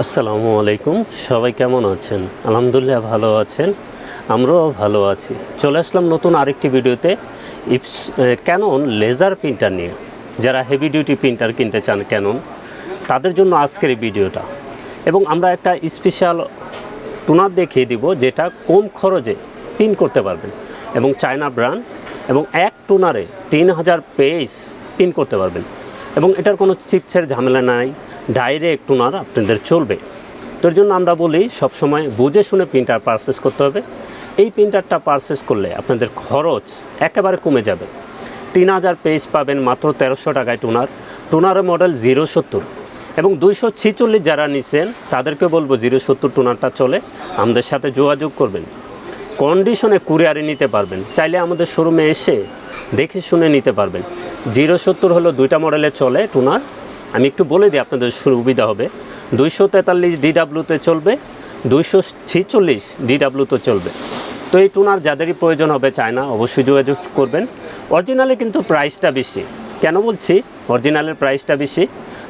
আসসালামু আলাইকুম, সবাই কেমন আছেন? আলহামদুলিল্লাহ ভালো আছেন, আমরাও ভালো আছি। চলে আসলাম নতুন আরেকটি ভিডিওতে। ইপস ক্যানন লেজার প্রিন্টার নিয়ে। যারা হেভি ডিউটি প্রিন্টার কিনতে চান ক্যানন তাদের জন্য আজকের এই ভিডিওটা। এবং আমরা একটা স্পেশাল টুনার দেখিয়ে দিব, যেটা কম খরচে প্রিন্ট করতে পারবেন। এবং চায়না ব্র্যান্ড এবং এক টুনারে তিন হাজার পেজ প্রিন্ট করতে পারবেন। এবং এটার কোনো চিপসের ঝামেলা নাই। ডাইরেক্ট টুনার আপনাদের চলবে। তোর জন্য আমরা বলি, সবসময় বুঝে শুনে প্রিন্টার পারচেস করতে হবে। এই প্রিন্টারটা পারচেস করলে আপনাদের খরচ একেবারে কমে যাবে। তিন হাজার পেজ পাবেন মাত্র তেরোশো টাকায় টুনার। টুনারের মডেল জিরো সত্তর। এবং দুইশো ছিচল্লিশ যারা নিছেন, তাদেরকে বলব জিরো সত্তর টুনারটা চলে। আমাদের সাথে যোগাযোগ করবেন। কন্ডিশনে কুরিয়ারে নিতে পারবেন। চাইলে আমাদের শোরুমে এসে দেখে শুনে নিতে পারবেন। জিরো সত্তর হলো দুইটা মডেলে চলে টুনার। আমি একটু বলে দিই আপনাদের সুবিধা হবে। দুইশো তেতাল্লিশ ডিডাব্লিউতে চলবে, দুইশো ছিচল্লিশ ডিডাব্লিউতে চলবে। তো এই টুনার যাদেরই প্রয়োজন হবে চায় না অবশ্যই যোগাযোগ করবেন। অরিজিনালে কিন্তু প্রাইসটা বেশি। কেন বলছি? অরিজিনালের প্রাইসটা বেশি।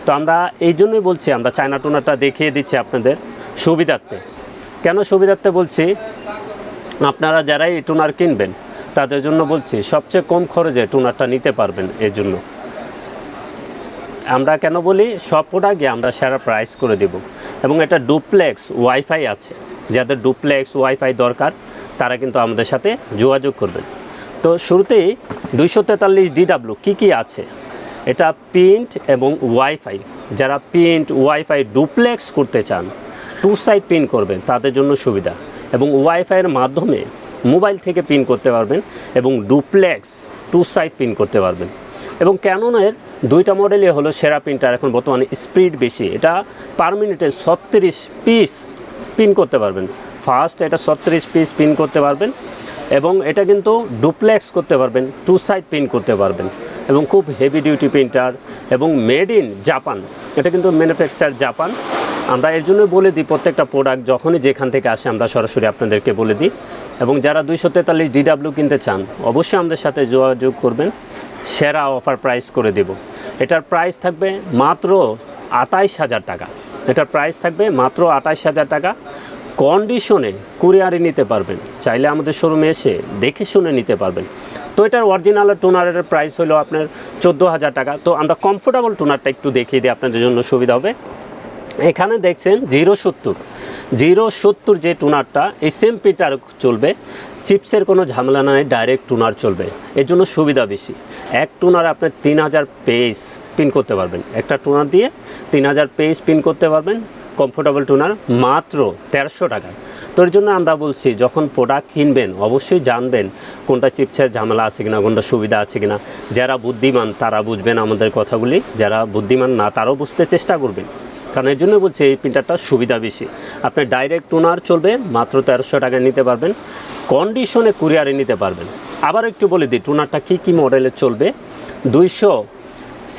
তো আমরা এই জন্যই বলছি, আমরা চায়না টুনারটা দেখিয়ে দিচ্ছি আপনাদের সুবিধার্থে। কেন সুবিধার্থে বলছি? আপনারা যারা এই টুনার কিনবেন, তাদের জন্য বলছি, সবচেয়ে কম খরচে টুনারটা নিতে পারবেন এর জন্য। আমরা কেন বলি, সব প্রোডাক্টে আমরা সেরা প্রাইস করে দেব। এবং এটা ডুপ্লেক্স ওয়াইফাই আছে। যাদের ডুপ্লেক্স ওয়াইফাই দরকার, তারা কিন্তু আমাদের সাথে যোগাযোগ করবেন। তো শুরুতেই দুইশো তেতাল্লিশ ডিডাব্লু কী কী আছে? এটা প্রিন্ট এবং ওয়াইফাই যারা প্রিন্ট ওয়াইফাই ডুপ্লেক্স করতে চান টু সাইড প্রিন্ট করবেন, তাদের জন্য সুবিধা। এবং ওয়াইফাইয়ের মাধ্যমে মোবাইল থেকে প্রিন্ট করতে পারবেন এবং ডুপ্লেক্স টু সাইড প্রিন্ট করতে পারবেন। এবং ক্যাননের দুইটা মডেলই হলো সেরা প্রিন্টার, এখন বর্তমানে স্পিড বেশি। এটা পার মিনিটে ছত্রিশ পিস প্রিন্ট করতে পারবেন। ফার্স্ট এটা ছত্রিশ পিস প্রিন্ট করতে পারবেন এবং এটা কিন্তু ডুপ্লেক্স করতে পারবেন টু সাইড প্রিন্ট করতে পারবেন এবং খুব হেভি ডিউটি প্রিন্টার এবং মেড ইন জাপান এটা কিন্তু ম্যানুফ্যাকচার জাপান আমরা এর জন্য বলে দিই, প্রত্যেকটা প্রোডাক্ট যখনই যেখান থেকে আসে আমরা সরাসরি আপনাদেরকে বলে দিই এবং যারা দুইশো তেতাল্লিশ ডিডাব্লিউ কিনতে চান, অবশ্যই আমাদের সাথে যোগাযোগ করবেন। সেরা অফার প্রাইস করে দেব। এটার প্রাইস থাকবে মাত্র আটাইশ হাজার টাকা। এটার প্রাইস থাকবে মাত্র আটাইশ হাজার টাকা। কন্ডিশনে কুরিয়ারে নিতে পারবেন। চাইলে আমাদের শোরুমে এসে দেখে শুনে নিতে পারবেন। তো এটার অরিজিনাল টোনারের প্রাইস হলো আপনার চোদ্দ হাজার টাকা। তো আমরা কমফোর্টেবল টোনারটা একটু দেখিয়ে দিই, আপনাদের জন্য সুবিধা হবে। এখানে দেখছেন জিরো সত্তর। জিরো সত্তর যে টুনারটা এই সেম পিটার চলবে। চিপসের কোনো ঝামেলা নাই ডাইরেক্ট টুনার চলবে। এর জন্য সুবিধা বেশি। এক টুনার আপনি তিন হাজার পেজ পিন করতে পারবেন। একটা টুনার দিয়ে তিন হাজার পেজ পিন করতে পারবেন কমফোর্টেবল টুনার, মাত্র তেরোশো টাকা। তো এর জন্য আমরা বলছি, যখন প্রোডাক্ট কিনবেন, অবশ্যই জানবেন কোনটা চিপসের ঝামেলা আছে কিনা, কোনটা সুবিধা আছে কিনা। যারা বুদ্ধিমান, তারা বুঝবেন আমাদের কথাগুলি। যারা বুদ্ধিমান না, তারাও বুঝতে চেষ্টা করবেন। কারণ এর জন্য বলছি, এই প্রিন্টারটার সুবিধা বেশি। আপনি ডাইরেক্ট টোনার চলবে, মাত্র তেরোশো টাকায় নিতে পারবেন। কন্ডিশনে কুরিয়ারে নিতে পারবেন। আবার একটু বলে দিই, টুনারটা কী কী মডেলে চলবে? দুইশো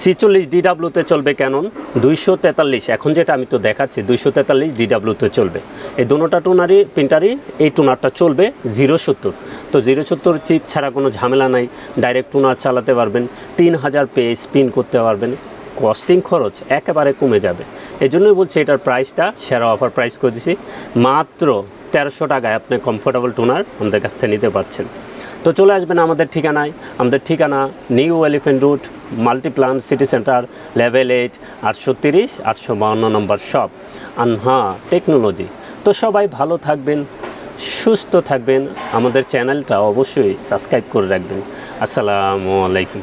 ছিচল্লিশ ডিডাব্লিউতে চলবে কেনন দুইশো তেতাল্লিশ। এখন যেটা আমি তো দেখাচ্ছি, দুইশো তেতাল্লিশ ডিডাব্লিউতে চলবে। এই দুটোটা টোনারই, প্রিন্টারই, এই টোনারটা চলবে জিরো সত্তর। তো জিরো সত্তর চিপ ছাড়া কোনো ঝামেলা নাই ডাইরেক্ট টোনার চালাতে পারবেন, তিন হাজার পেজ স্পিন করতে পারবেন। কস্টিং খরচ একেবারে কমে যাবে। এই জন্যই বলছি এটার প্রাইসটা সেরা অফার প্রাইস করে দিছি। মাত্র তেরোশো টাকায় আপনি কমফোর্টেবল টোনার আমাদের কাছ থেকে নিতে পারছেন। তো চলে আসবেন আমাদের ঠিকানায়। আমাদের ঠিকানা new elephant road Multiplan city centre level eight আটশো তিরিশ, আটশো বাউন্ন নম্বর শপ আনহা টেকনোলজি তো সবাই ভালো থাকবেন, সুস্থ থাকবেন। আমাদের চ্যানেলটা অবশ্যই সাবস্ক্রাইব করে রাখবেন। আসসালামু আলাইকুম।